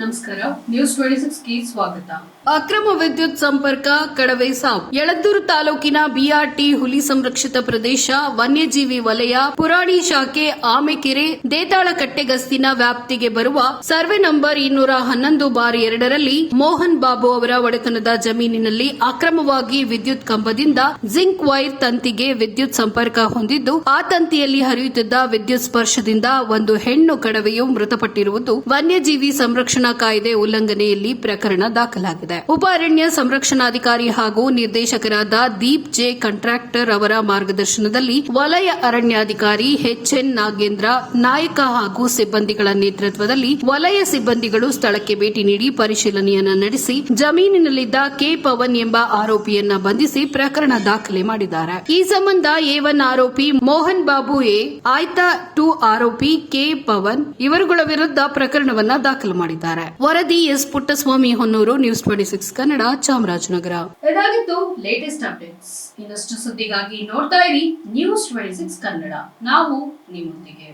ನಮಸ್ಕಾರ. News twenty six ಸ್ವಾಗತ. ಅಕ್ರಮ ವಿದ್ಯುತ್ ಸಂಪರ್ಕ ಕಡವೆ ಸಾವು. ಯಳಂದೂರು ತಾಲೂಕಿನ ಬಿಆರ್ಟಿ ಹುಲಿ ಸಂರಕ್ಷಿತ ಪ್ರದೇಶ, ವನ್ಯಜೀವಿ ವಲಯ, ಪುರಾಣಿ ಶಾಖೆ ಆಮೆಕೆರೆ, ದೇತಾಳ ಕಟ್ಟೆಗಸ್ತಿನ ವ್ಯಾಪ್ತಿಗೆ ಬರುವ ಸರ್ವೆ ನಂಬರ್ ಇನ್ನೂರ ಹನ್ನೊಂದು ಬಾರ್ ಎರಡರಲ್ಲಿ ಮೋಹನ್ ಬಾಬು ಅವರ ಒಡೆತನದ ಜಮೀನಿನಲ್ಲಿ ಅಕ್ರಮವಾಗಿ ವಿದ್ಯುತ್ ಕಂಬದಿಂದ ಜಿಂಕ್ ವೈರ್ ತಂತಿಗೆ ವಿದ್ಯುತ್ ಸಂಪರ್ಕ ಹೊಂದಿದ್ದು, ಆ ತಂತಿಯಲ್ಲಿ ಹರಿಯುತ್ತಿದ್ದ ವಿದ್ಯುತ್ ಸ್ಪರ್ಶದಿಂದ ಒಂದು ಹೆಣ್ಣು ಕಡವೆಯು ಮೃತಪಟ್ಟಿರುವುದು ವನ್ಯಜೀವಿ ಸಂರಕ್ಷಣಾ ಕಾಯ್ದೆ ಉಲ್ಲಂಘನೆಯಲ್ಲಿ ಪ್ರಕರಣ ದಾಖಲಾಗಿದೆ. ಉಪ ಅರಣ್ಯ ಸಂರಕ್ಷಣಾಧಿಕಾರಿ ಹಾಗೂ ನಿರ್ದೇಶಕರಾದ ದೀಪ್ ಜೆ ಕಾಂಟ್ರಾಕ್ಟರ್ ಅವರ ಮಾರ್ಗದರ್ಶನದಲ್ಲಿ ವಲಯ ಅರಣ್ಯಾಧಿಕಾರಿ ಎಚ್ಎನ್ ನಾಗೇಂದ್ರ, ನಾಯಕ ಹಾಗೂ ಸಿಬ್ಬಂದಿಗಳ ನೇತೃತ್ವದಲ್ಲಿ ವಲಯ ಸಿಬ್ಬಂದಿಗಳು ಸ್ಥಳಕ್ಕೆ ಭೇಟಿ ನೀಡಿ ಪರಿಶೀಲನೆಯನ್ನು ನಡೆಸಿ ಜಮೀನಿನಲ್ಲಿದ್ದ ಕೆ ಪವನ್ ಎಂಬ ಆರೋಪಿಯನ್ನ ಬಂಧಿಸಿ ಪ್ರಕರಣ ದಾಖಲೆ ಮಾಡಿದ್ದಾರೆ. ಈ ಸಂಬಂಧ ಎ ಆರೋಪಿ ಮೋಹನ್ ಬಾಬು ಎ, ಆಯ್ತಾ ಟು ಆರೋಪಿ ಕೆ ಪವನ್ ಇವರುಗಳ ವಿರುದ್ಧ ಪ್ರಕರಣವನ್ನ ದಾಖಲು ಮಾಡಿದ್ದಾರೆ. ವರದಿ S Puttaswamy Honnuru news twenty six Kannada, Chamarajanagar. ಇದಾಗಿತ್ತು ಲೇಟೆಸ್ಟ್ ಅಪ್ಡೇಟ್ಸ್ ಇನ್ನಷ್ಟು ಸುದ್ದಿಗಾಗಿ ನೋಡ್ತಾ ಇರಿ ನ್ಯೂಸ್ ಟ್ವೆಂಟಿ ಸಿಕ್ಸ್ ಕನ್ನಡ. ನಾವು ನಿಮ್ಮೊಂದಿಗೆ.